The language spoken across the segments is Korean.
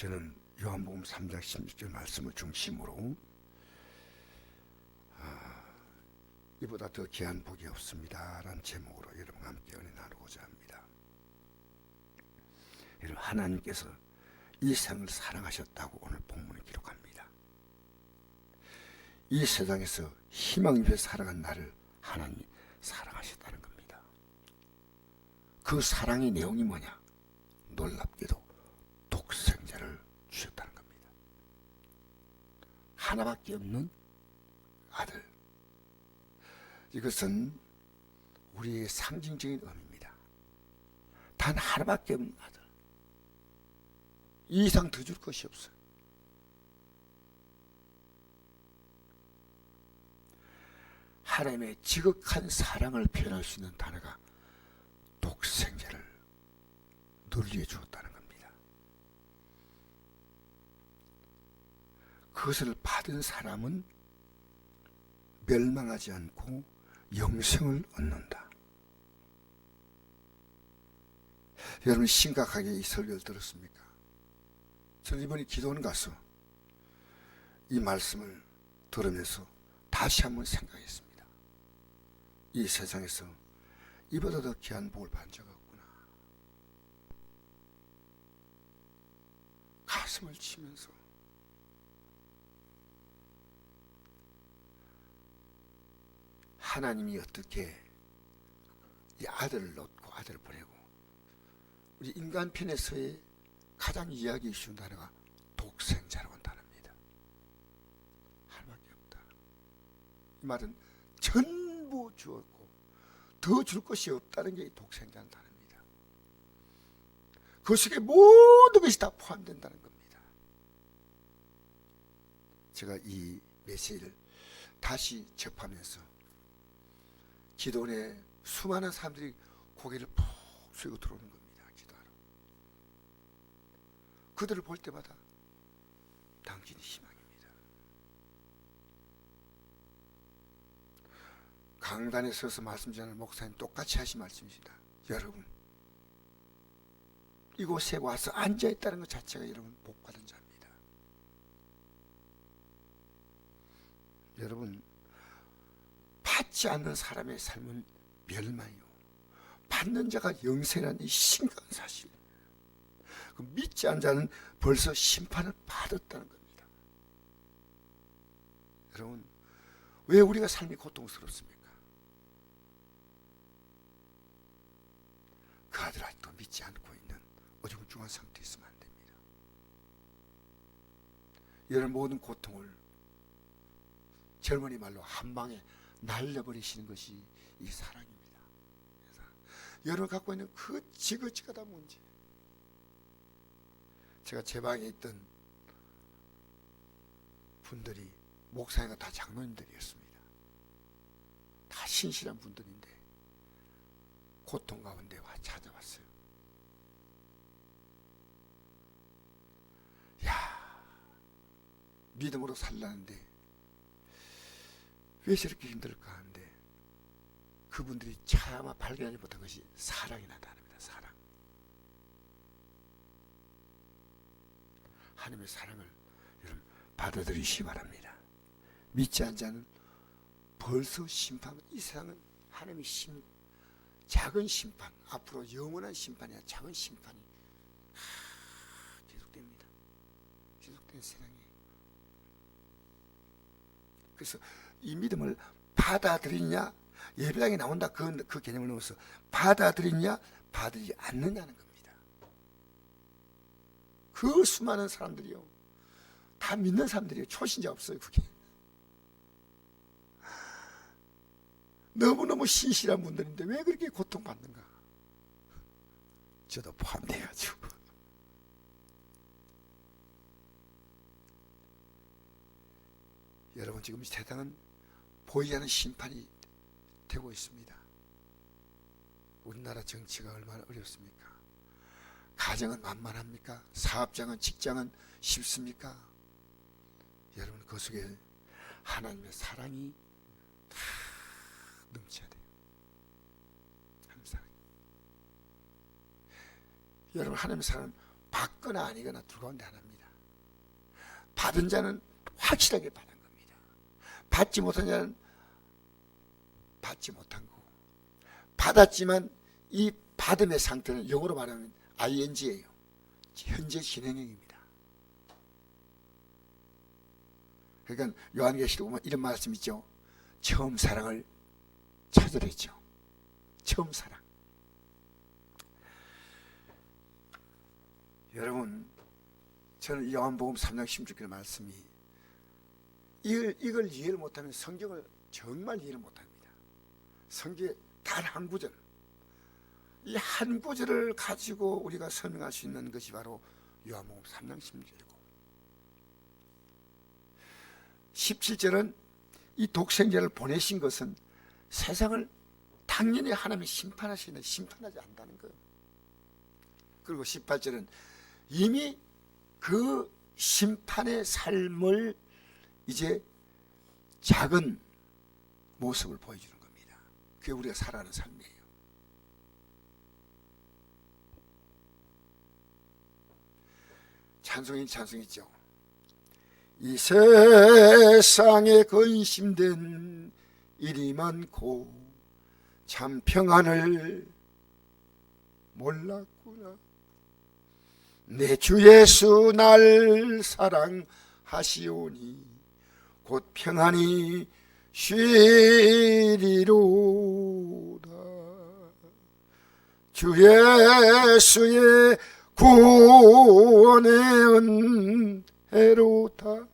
저는 요한복음 3장 16절 말씀을 중심으로 아, 이보다 더 귀한 복이 없습니다 라는 제목으로 여러분과 함께 은혜 나누고자 합니다. 여러분 하나님께서 이 세상을 사랑하셨다고 오늘 본문을 기록합니다. 이 세상에서 희망 위에 살아간 나를 하나님이 사랑하셨다는 겁니다. 그 사랑의 내용이 뭐냐? 놀랍게도 주셨다는 겁니다. 하나밖에 없는 아들. 이것은 우리의 상징적인 의미입니다. 단 하나밖에 없는 아들. 이 이상 더 줄 것이 없어요. 하나님의 지극한 사랑을 표현할 수 있는 단어가 독생자를 널리해 주었다는 겁니다. 그것을 받은 사람은 멸망하지 않고 영생을 얻는다. 여러분 심각하게 이 설교를 들었습니까? 저는 이번에 기도원 가서 이 말씀을 들으면서 다시 한번 생각했습니다. 이 세상에서 이보다 더 귀한 복을 받은 적 없구나. 가슴을 치면서 하나님이 어떻게 이 아들을 놓고 아들을 보내고 우리 인간 편에서의 가장 이야기 쉬운 단어가 독생자라고 없다. 이 말은 전부 주었고 더 줄 것이 없다는 게이 독생자는 단어입니다. 그 속에 모든 것이 다 포함된다는 겁니다. 제가 이 메시지를 다시 접하면서 기도원에 수많은 사람들이 고개를 푹 숙이고 들어오는 겁니다. 기도하러. 그들을 볼 때마다 당신이 희망입니다. 강단에 서서 말씀 전하는 목사님 똑같이 하신 말씀이십니다. 여러분, 이곳에 와서 앉아 있다는 것 자체가 여러분 복 받은 자입니다. 여러분, 받지 않는 사람의 삶은 멸망이요. 받는 자가 영생이라는 이 심각한 사실. 그 믿지 않는 자는 벌써 심판을 받았다는 겁니다. 여러분, 왜 우리가 삶이 고통스럽습니까? 그 아들 아직도 믿지 않고 있는 어중중한 상태에 있으면 안 됩니다. 이런 모든 고통을 젊은이 말로 한 방에 날려버리시는 것이 이 사랑입니다. 그래서 여러분 갖고 있는 그 지긋지긋한 문제. 제가 제 방에 있던 분들이 목사님과 다 장로님들이었습니다. 다 신실한 분들인데 고통 가운데 와 찾아왔어요. 야 믿음으로 살라는데 왜 저렇게 힘들까 하는데 그분들이 차마 발견하지 못한 것이 사랑이 나타납니다. 사랑. 하나님의 사랑을 여러분 받아들이시 바랍니다. 믿지 않는 자는 벌써 심판, 이 세상은 하나님의 심, 작은 심판, 앞으로 영원한 심판이 아니라 작은 심판이 하, 계속됩니다. 계속된 세상에. 그래서 이 믿음을 받아들이냐? 예배당에 나온다 그, 그 개념을 넘어서 받아들이냐 받지 않느냐는 겁니다. 그 수많은 사람들이요. 다 믿는 사람들이요. 초신자 없어요 그게. 너무너무 신실한 분들인데 왜 그렇게 고통받는가? 저도 포함돼가지고 여러분 지금 세상은 보이지 않는 심판이 되고 있습니다. 우리나라 정치가 얼마나 어렵습니까? 가정은 만만합니까? 사업장은 직장은 쉽습니까? 여러분 그 속에 하나님의 사랑이 다 넘쳐야 돼요. 하나님 사랑. 여러분 하나님의 사랑 받거나 아니거나 두 가운데 하나입니다. 받은 자는 확실하게 겁니다. 받지 못한 자는 받지 못한 거고 받았지만 이 받음의 상태는 영어로 말하면 ing예요. 현재 진행형입니다. 그러니까 요한계시록 보면 이런 말씀 있죠. 처음 사랑을 찾으랬죠. 처음 사랑. 여러분, 저는 이 요한복음 3장 16절 말씀이 이걸, 이걸 이해를 못하면 성경을 정말 이해를 못합니다. 성경의 단 한 구절, 이 한 구절을 가지고 우리가 설명할 수 있는 것이 바로 요한복음 3장 16절이고 17절은 이 독생자를 보내신 것은 세상을 당연히 하나님이 심판하시는 심판하지 않는다는 거예요. 그리고 18절은 이미 그 심판의 삶을 이제 작은 모습을 보여주는 겁니다. 그게 우리가 살아가는 삶이에요. 찬송인 찬송이죠. 이 세상에 근심된 일이 많고 참 평안을 몰랐구나. 내 주 예수 날 사랑하시오니 곧 평안히 쉬리로다. 주 예수의 구원의 은혜로 다.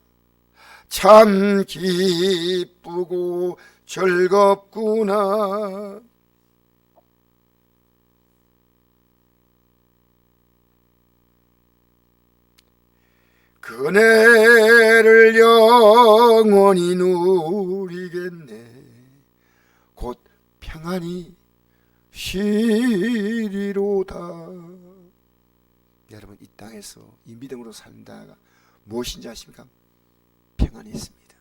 참 기쁘고 즐겁구나. 그네를 영원히 누리겠네. 곧 평안히 쉬리로다. 여러분 이 땅에서 이 믿음으로 산다가 무엇인지 아십니까? 평안이 있습니다.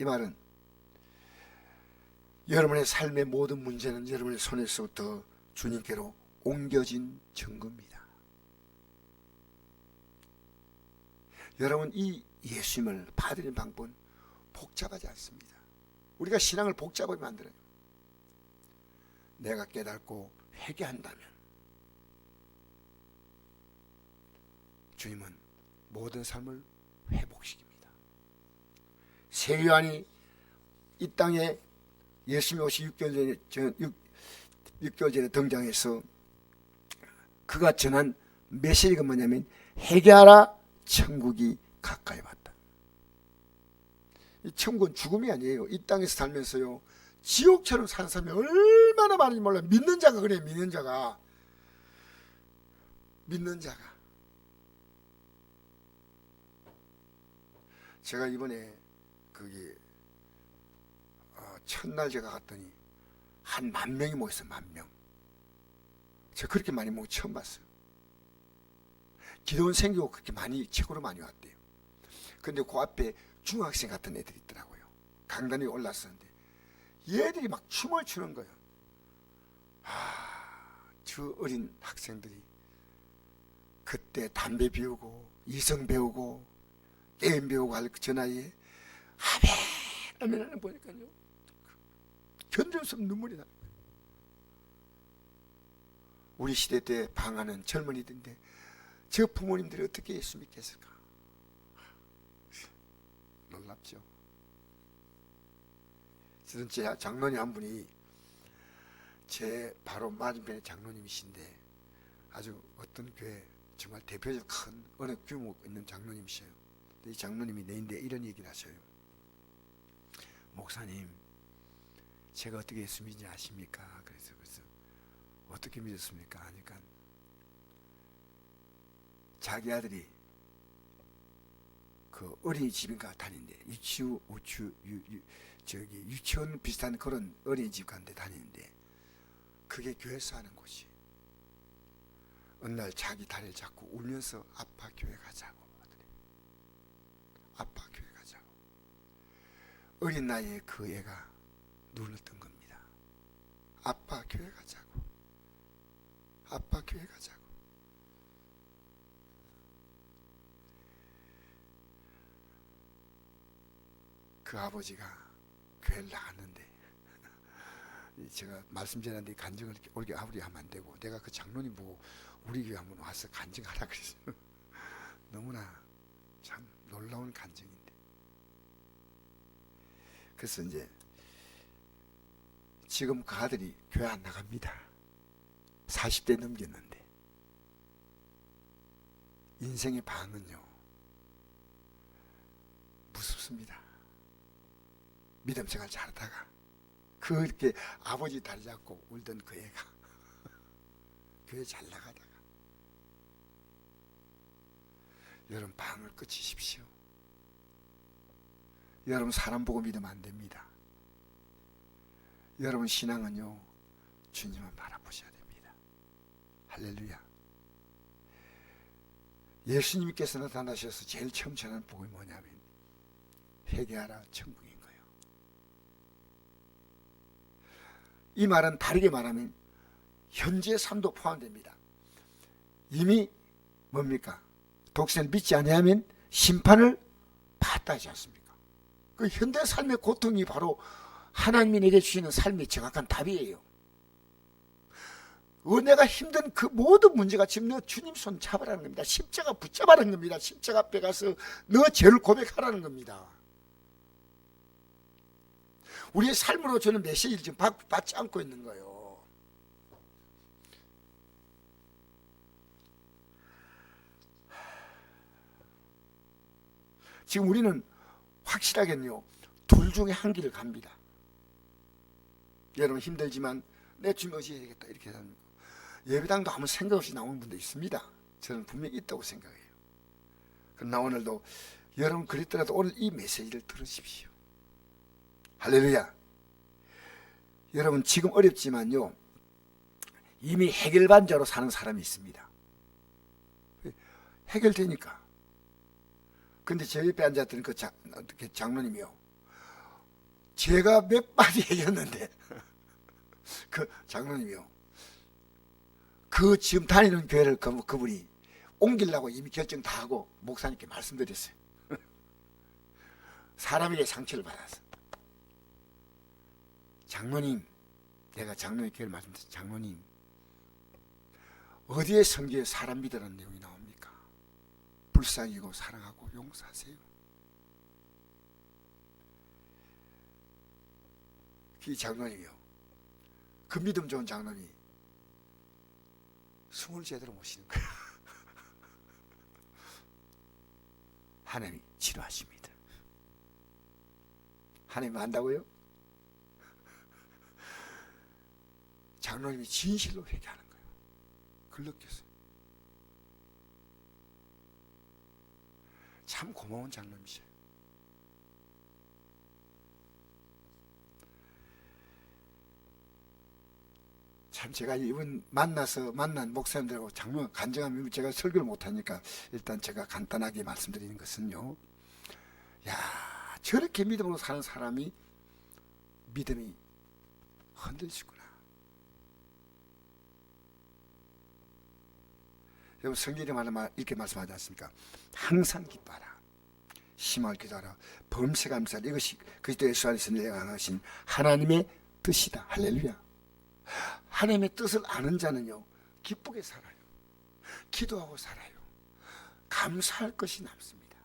이 말은 여러분의 삶의 모든 문제는 여러분의 손에서부터 주님께로 옮겨진 증거입니다. 여러분 이 예수님을 받으는 방법은 복잡하지 않습니다. 우리가 신앙을 복잡하게 만들어요. 내가 깨닫고 회개한다면 주님은 모든 삶을 회복시킵니다. 세요한이 이 땅에 예수님이 오시 6개월 전에 6, 6개월 전에 등장해서 그가 전한 메시지가 뭐냐면 회개하라 천국이 가까이 왔다. 이 천국은 죽음이 아니에요. 이 땅에서 살면서요. 지옥처럼 사는 사람이 얼마나 많은지 몰라. 믿는 자가 그래. 믿는 자가. 믿는 자가. 제가 이번에 거기 어, 첫날 제가 갔더니 한 만 명이 모였어요. 만 명. 제가 그렇게 많이 모이 처음 봤어요. 기도원 생기고 그렇게 많이 책으로 많이 왔대요. 근데 그 앞에 중학생 같은 애들이 있더라고요. 강단에 올랐었는데 얘들이 막 춤을 추는 거예요. 아, 저 어린 학생들이 그때 담배 피우고 이성 배우고 게임 배우고 할저 나이에 아멘 아멘 하는 보니까요 견딜 수 없는 눈물이 나. 우리 시대 때 방하는 젊은이들인데 저 부모님들이 어떻게 예수 믿겠을까? 놀랍죠. 저는 제 장로님 한 분이 제 바로 맞은편에 장로님이신데 아주 어떤 교회 정말 대표적 큰 어느 규모 있는 장로님이셔요. 이 장로님이 내인데 이런 얘기를 하셔요. 목사님, 제가 어떻게 예수 믿는지 아십니까? 그래서 그래서 어떻게 믿었습니까? 하니까 자기 아들이 그 어린이집인가 다니는데 유치원, 우추, 유, 유, 저기 유치원 비슷한 그런 어린이집 가는데 다니는데 그게 교회에서 하는 곳이 어느 날 자기 다리를 잡고 울면서 아빠 교회 가자고 하더래. 아빠 교회 가자고. 어린 나이에 그 애가 눌렀던 겁니다. 아빠 교회 가자고. 아빠 교회 가자고 그 아버지가 교회를 나갔는데 이 제가 말씀 전하는데 간증을 올게 아무리 하면 안 되고 내가 그 장로님 보고 우리 교회 한번 와서 간증하라 그랬어요. 너무나 참 놀라운 간증인데 그래서 이제 지금 그 아들이 교회 안 나갑니다. 40대 넘겼는데 인생의 방은요 무섭습니다. 믿음 생활 잘하다가 그렇게 아버지 다리 잡고 울던 그 애가 교회 잘 나가다가 여러분 방을 끝이십시오. 여러분 사람 보고 믿으면 안 됩니다. 여러분 신앙은요 주님만 바라보셔야 됩니다. 할렐루야. 예수님께서 나타나셔서 제일 처음 전하는 복이 뭐냐면 회개하라 천국인 거예요. 이 말은 다르게 말하면 현재 삶도 포함됩니다. 이미 뭡니까? 독생을 믿지 아니하면 심판을 받다 하지 않습니까? 그 현대 삶의 고통이 바로 하나님이 내게 주시는 삶의 정확한 답이에요. 은혜가 힘든 그 모든 문제가 지금 너 주님 손 잡으라는 겁니다. 십자가 붙잡으라는 겁니다. 십자가 앞에 가서 너 죄를 고백하라는 겁니다. 우리의 삶으로 저는 메시지를 지금 받, 받지 않고 있는 거예요. 지금 우리는 확실하겠요. 둘 중에 한 길을 갑니다. 여러분 힘들지만 내 주님 의지해야겠다 이렇게 하는 거. 예배당도 아무 생각 없이 나오는 분도 있습니다. 저는 분명히 있다고 생각해요. 그러나 오늘도 여러분 그랬더라도 오늘 이 메시지를 들으십시오. 할렐루야. 여러분 지금 어렵지만요. 이미 해결반자로 사는 사람이 있습니다. 해결되니까. 근데 제 옆에 앉았던 그 장, 그 장로님이요. 제가 몇 마디 얘기했는데 그 장로님이요. 그 지금 다니는 교회를 그, 그분이 옮기려고 이미 결정 다 하고 목사님께 말씀드렸어요. 사람에게 상처를 받았어. 장로님, 내가 장로님 교회를 말씀드렸어요. 장로님, 어디에 성경에 사람 믿으라는 내용이 나옵니까? 불쌍히고 사랑하고 용서하세요. 이 장로님이요. 그 믿음 좋은 장로님이 숨을 제대로 못 쉬는 거야. 하나님이 치료하십니다. 하나님 안다고요? 장로님이 진실로 회개하는 거예요. 그걸 느꼈어요. 참 고마운 장로님이셔요. 참 제가 이번 만나서 만난 목사님들하고 장로 간증하면 제가 설교를 못하니까 일단 제가 간단하게 말씀드리는 것은요. 야 저렇게 믿음으로 사는 사람이 믿음이 흔들리구나. 여러분 성경에 말하면 이렇게 말씀하지 않습니까? 항상 기뻐하라. 심하게 기도하라. 범세 감사하라. 이것이 그리스도 예수 안에서 내가 하신 하나님의 뜻이다. 할렐루야. 하나님의 뜻을 아는 자는요 기쁘게 살아요. 기도하고 살아요. 감사할 것이 남습니다.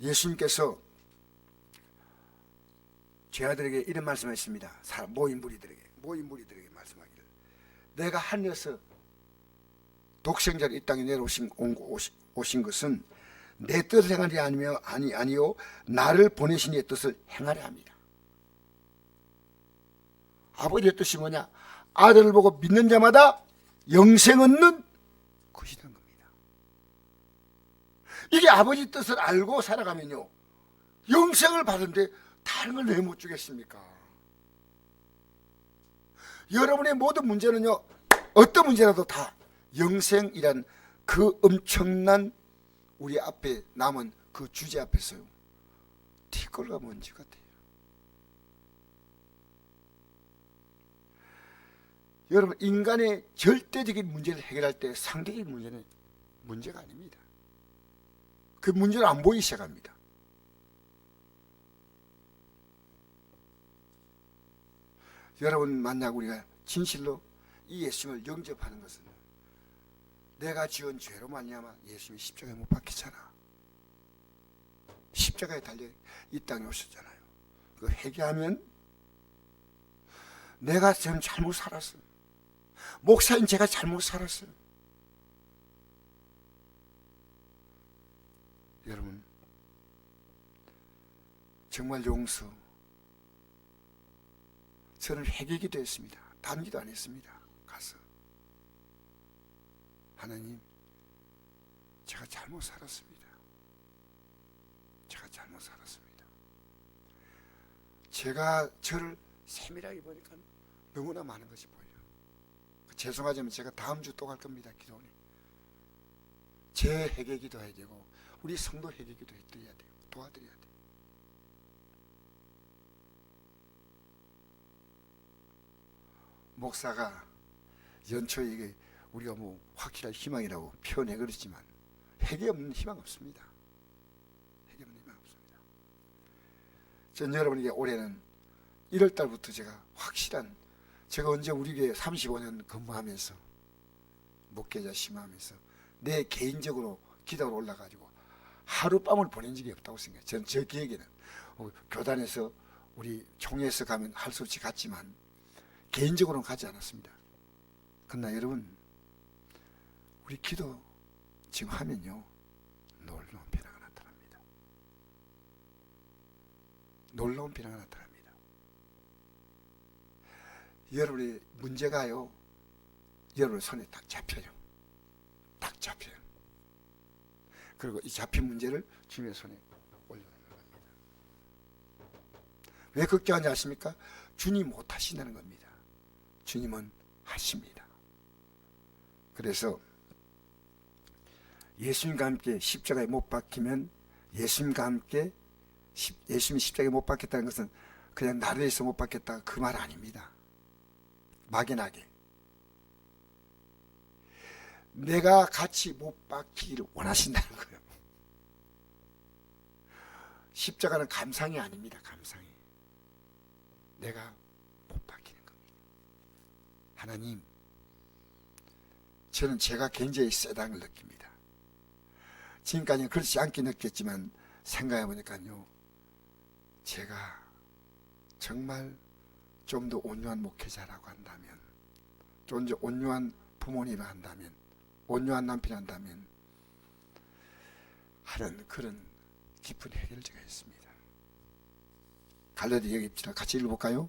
예수님께서 제아들에게 이런 말씀하십니다. 모인 무리들에게 모인 무리들에게 말씀하기를 내가 하늘에서 독생자를 이 땅에 내려오신 오신, 오신 것은 내 뜻을 행하리 아니며 아니 아니요 나를 보내신 이의 뜻을 행하려 합니다. 아버지의 뜻이 뭐냐? 아들을 보고 믿는 자마다 영생 얻는 것이라는 겁니다. 이게 아버지 뜻을 알고 살아가면요. 영생을 받은데 다른 걸 왜 못 주겠습니까? 여러분의 모든 문제는요. 어떤 문제라도 다 영생이란 그 엄청난 우리 앞에 남은 그 주제 앞에서요. 티끌과 먼지 같아요. 여러분 인간의 절대적인 문제를 해결할 때 상대적인 문제는 문제가 아닙니다. 그 문제는 안 보이기 시작합니다. 여러분 만약 우리가 진실로 이 예수님을 영접하는 것은 내가 지은 죄로 말미암아 예수님이 십자가에 못 박히잖아. 십자가에 달려 이 땅에 오셨잖아요. 그 회개하면 내가 지금 잘못 살았어. 목사인 제가 잘못 살았어요. 여러분 정말 용서 저는 회개기도 했습니다. 단기도 안 했습니다. 하나님 제가 잘못 살았습니다. 제가 잘못 살았습니다. 제가 저를 세밀하게 보니까 너무나 많은 것이 보여요. 죄송하지만 제가 다음 주 또 갈 겁니다. 기도원에. 제 회개 기도 해야 되고 우리 성도 회개 기도 해드려야 돼요. 도와드려야 돼요. 목사가 연초에 이게 우리가 뭐 확실한 희망이라고 표현해 그렇지만 회개 없는 희망 없습니다. 회개 없는 희망 없습니다. 전 여러분에게 올해는 1월 달부터 제가 확실한 제가 언제 우리 교회 35년 근무하면서 목회자 심하면서 내 개인적으로 기도로 올라가지고 하룻밤을 보낸 적이 없다고 생각해요. 저는 저 기억에는 어, 교단에서 우리 총회에서 가면 할 수 없이 갔지만 개인적으로는 가지 않았습니다. 그러나 여러분 우리 기도 지금 하면요 놀라운 변화가 나타납니다. 놀라운 변화가 나타납니다. 여러분의 문제가요 여러분 손에 딱 잡혀요. 딱 잡혀요. 그리고 이 잡힌 문제를 주님의 손에 올려놓는 겁니다. 왜 걱정하지 않습니까? 주님 못 하신다는 겁니다. 주님은 하십니다. 그래서 예수님과 함께 십자가에 못 박히면 예수님과 함께 십- 예수님이 십자가에 못 박혔다는 것은 그냥 나를 위해서 못 박혔다 그 말 아닙니다. 막연하게 내가 같이 못 박히기를 원하신다는 거예요. 십자가는 감상이 아닙니다. 감상이 내가 못 박히는 겁니다. 하나님, 저는 제가 굉장히 걸 느낍니다. 지금까지는 그렇지 않게 느꼈지만 생각해 보니까요, 제가 정말 좀 더 온유한 목회자라고 한다면, 좀 더 온유한 부모님을 한다면, 온유한 남편 한다면, 하는 그런 깊은 해결제가 있습니다. 갈라디 여기입니다. 같이 읽어볼까요?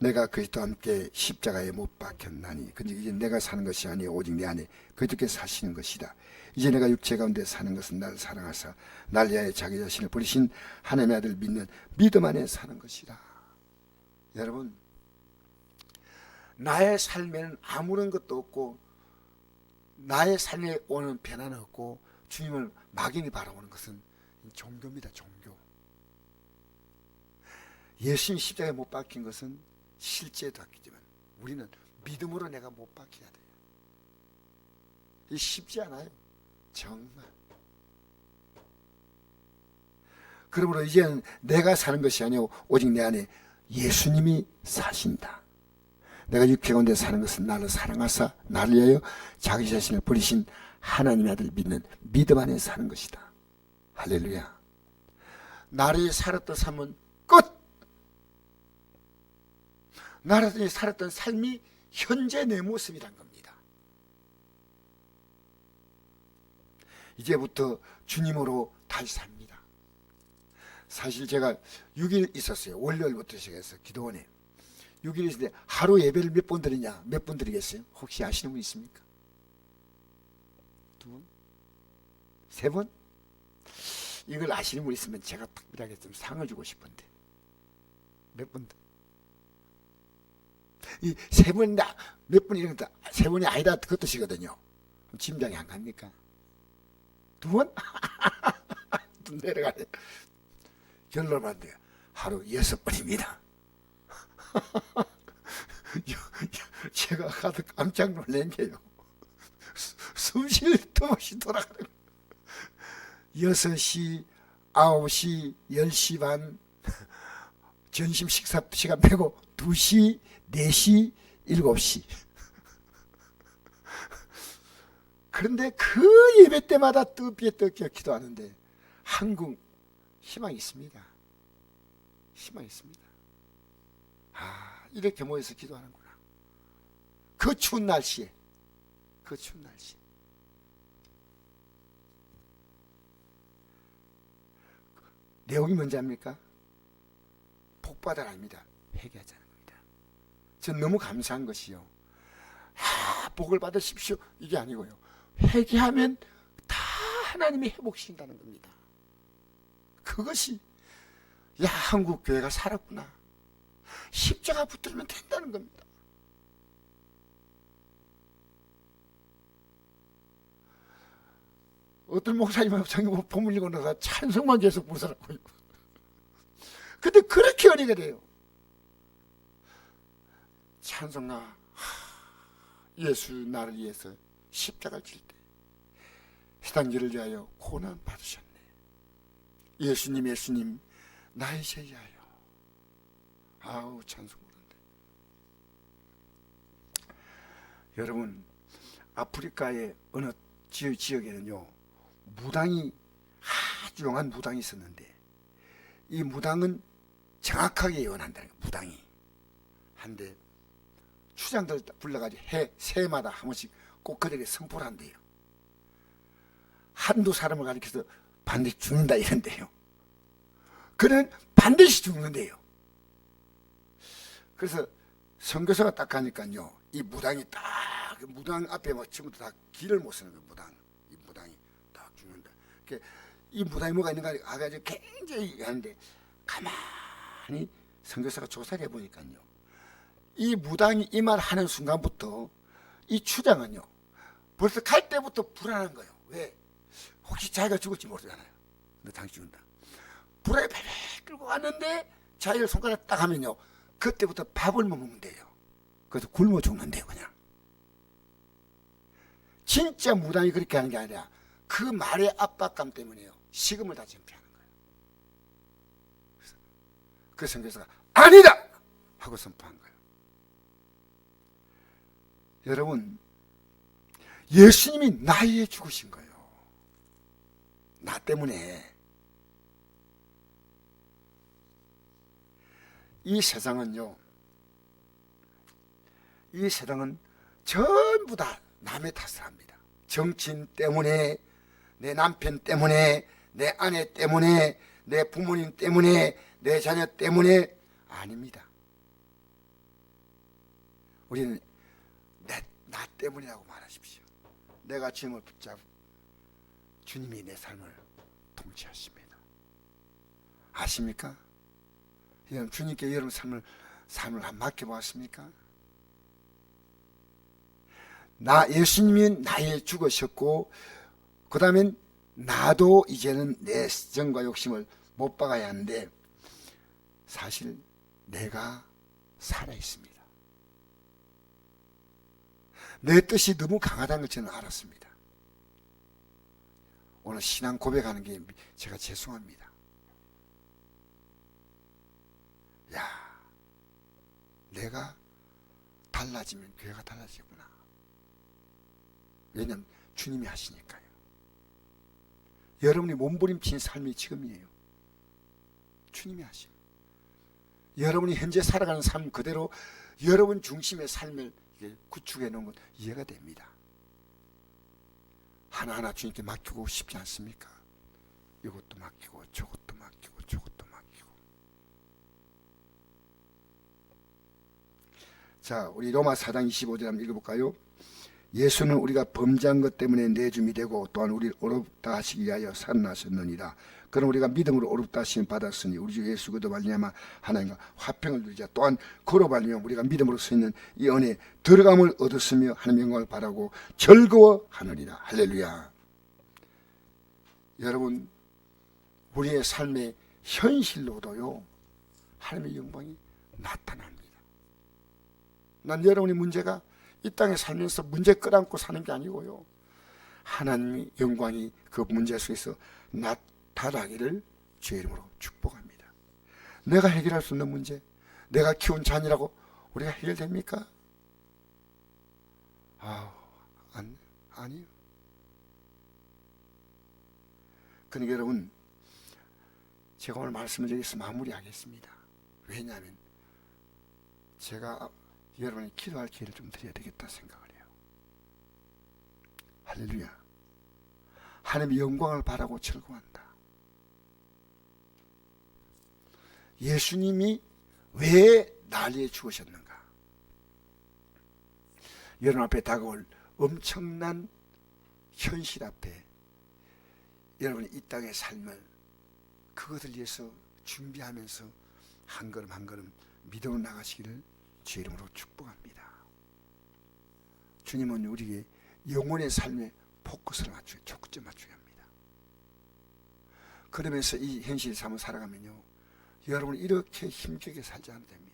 내가 그리스도와 함께 십자가에 못 박혔나니 근데 이제 내가 사는 것이 아니요 오직 내 안에 그리스도께서 사시는 것이다. 이제 내가 육체 가운데 사는 것은 나를 사랑하사 날 위하여 자기 자신을 버리신 하나님의 아들 믿는 믿음 안에 사는 것이다. 여러분 나의 삶에는 아무런 것도 없고 나의 삶에 오는 변화는 없고 주님을 막연히 바라보는 것은 종교입니다. 종교. 예수님 십자가에 못 박힌 것은 실제도 아끼지만 우리는 믿음으로 내가 못 박혀야 돼요. 이 쉽지 않아요. 정말. 그러므로 이제는 내가 사는 것이 아니고 오직 내 안에 예수님이 사신다. 내가 육체 가운데 사는 것은 나를 사랑하사 나를 위하여 자기 자신을 버리신 하나님의 아들 믿는 믿음 안에 사는 것이다. 할렐루야. 나를 살았던 삶은 끝. 나를 살았던 삶이 현재 내 모습이란 겁니다. 이제부터 주님으로 다시 삽니다. 사실 제가 6일 있었어요. 월요일부터 시작해서 기도원에. 6일 있는데 하루 예배를 몇 번 드리냐? 몇 번 드리겠어요? 혹시 아시는 분 있습니까? 두 분? 세 번? 이걸 아시는 분 있으면 제가 특별하게 좀 상을 주고 싶은데 몇 번? 이 세 번이나 몇 번 이런 것세 번이 아니다 그 뜻이거든요. 그럼 짐작이 안 갑니까? 두 번? 또 내려가네. 결론만 돼요. 하루 여섯 번입니다. 제가 가득 깜짝 놀란 게요. 숨쉴 틈 없이 돌아가는 거예요. 6시, 9시, 10시 반, 점심 식사 시간 빼고 2시, 4시, 7시. 그런데 그 예배 때마다 뜨비에 뜨게 기도하는데 한국 희망이 있습니다. 희망이 있습니다. 아, 이렇게 모여서 기도하는구나. 그 추운 날씨에, 그 추운 날씨. 내용이 뭔지 압니까? 회개하자는 겁니다. 전 너무 감사한 것이요. 아, 복을 받으십시오. 이게 아니고요. 회개하면 다 하나님이 회복시킨다는 겁니다. 그것이 야 한국 교회가 살았구나. 십자가 붙들면 된다는 겁니다. 어떤 목사님은 성경 본문 읽고 나서 찬송만 계속 부르더라고요. 근데 그렇게 은혜가 돼요. 찬송가 하, 예수 나를 위해서 십자가를 질 때 시단지를 위하여 고난 받으셨네. 예수님 예수님 나의 죄하여. 아우 찬송 부른데. 여러분 아프리카의 어느 지역, 지역에는요 무당이 아주 용한 무당이 있었는데 이 무당은 정확하게 예언한다는 거예요 무당이. 한데 추장들 불러가지고 해 새마다 한 번씩 꼭 그들에게 선포를 한대요. 한두 사람을 가리켜서 반드시 죽는다 이런데요. 그는 반드시 죽는데요. 그래서 선교사가 딱 가니까요 이 무당이 딱그 무당 앞에 막 친구들 다 길을 못 쓰는 거예요 무당. 이 무당이 딱 죽는다. 이 무당이 뭐가 있는가 아가지고 굉장히 하는데 가만히 선교사가 조사를 해보니까요 이 무당이 이 말 하는 순간부터 이 추장은요 벌써 갈 때부터 불안한 거예요. 왜? 혹시 자기가 죽을지 모르잖아요. 근데 당신 죽는다. 불안에 발발 끌고 왔는데 자기를 손가락 딱 하면요 그때부터 밥을 못 돼요. 그래서 굶어 죽는데요 그냥. 진짜 무당이 그렇게 하는 게 아니라 그 말의 압박감 때문에요. 식음을 다 전폐하는 거예요. 그래서 그 선교사가 아니다! 하고 선포한 거예요 여러분 예수님이 나에 죽으신 거예요 나 때문에 이 세상은요 이 세상은 전부 다 남의 탓을 합니다. 정치인 때문에, 내 남편 때문에, 내 아내 때문에, 내 부모님 때문에, 내 자녀 때문에 아닙니다. 우리는 내, 나 때문이라고 말하십시오. 내가 주님을 붙잡 주님이 내 삶을 통치하십니다. 아십니까? 여러분 주님께 여러분 삶을 삶을 한 맡겨보았습니까? 나 예수님이 나에 죽으셨고 그 다음엔 나도 이제는 내 정과 욕심을 못 박아야 하는데 사실 내가 살아 있습니다. 내 뜻이 너무 강하다는 걸 저는 알았습니다. 오늘 신앙 고백하는 게 제가 죄송합니다. 야, 내가 달라지면 교회가 달라지구나. 왜냐하면 주님이 하시니까요. 여러분이 몸부림친 삶이 지금이에요. 주님이 하시고 여러분이 현재 살아가는 삶 그대로 여러분 중심의 삶을 구축해 놓은 것 이해가 됩니다. 하나하나 주님께 맡기고 싶지 않습니까? 이것도 맡기고 저것도 맡기고 저것도 맡기고 자 우리 로마 4장 25절 한번 읽어볼까요? 예수는 우리가 범죄한 것 때문에 내줌이 되고 또한 우리를 어렵다 하시기 위하여 살아나셨느니라. 그럼 우리가 믿음으로 어렵다 하심 받았으니 우리 주 예수 그도 말미암아 하나님과 화평을 누리자. 또한 그로 말미암아 우리가 믿음으로 서 있는 이 은혜 들어감을 얻었으며 하나님 영광을 바라고 즐거워하느니라. 할렐루야. 여러분 우리의 삶의 현실로도요 하나님의 영광이 나타납니다. 난 여러분의 문제가 이 땅에 살면서 문제 끌안고 사는 게 아니고요. 하나님의 영광이 그 문제 속에서 나타나기를 주의 이름으로 축복합니다. 내가 해결할 수 없는 문제, 내가 키운 자녀라고 우리가 해결됩니까? 아, 안, 아니요. 그러니까 여러분, 제가 오늘 말씀을 여기서 마무리하겠습니다. 왜냐하면 제가 여러분이 기도할 기회를 좀 드려야 되겠다 생각을 해요. 할렐루야. 하나님의 영광을 바라고 즐거워한다. 예수님이 왜 난리에 죽으셨는가? 여러분 앞에 다가올 엄청난 현실 앞에 여러분이 이 땅의 삶을 그것을 위해서 준비하면서 한 걸음 한 걸음 믿음으로 나가시기를 주 이름으로 축복합니다. 주님은 우리에게 영혼의 삶에 포커스를 맞추, 초점 맞추게 합니다. 그러면서 이 현실 삶을 살아가면요, 여러분 이렇게 힘겹게 살지 않아도 됩니다.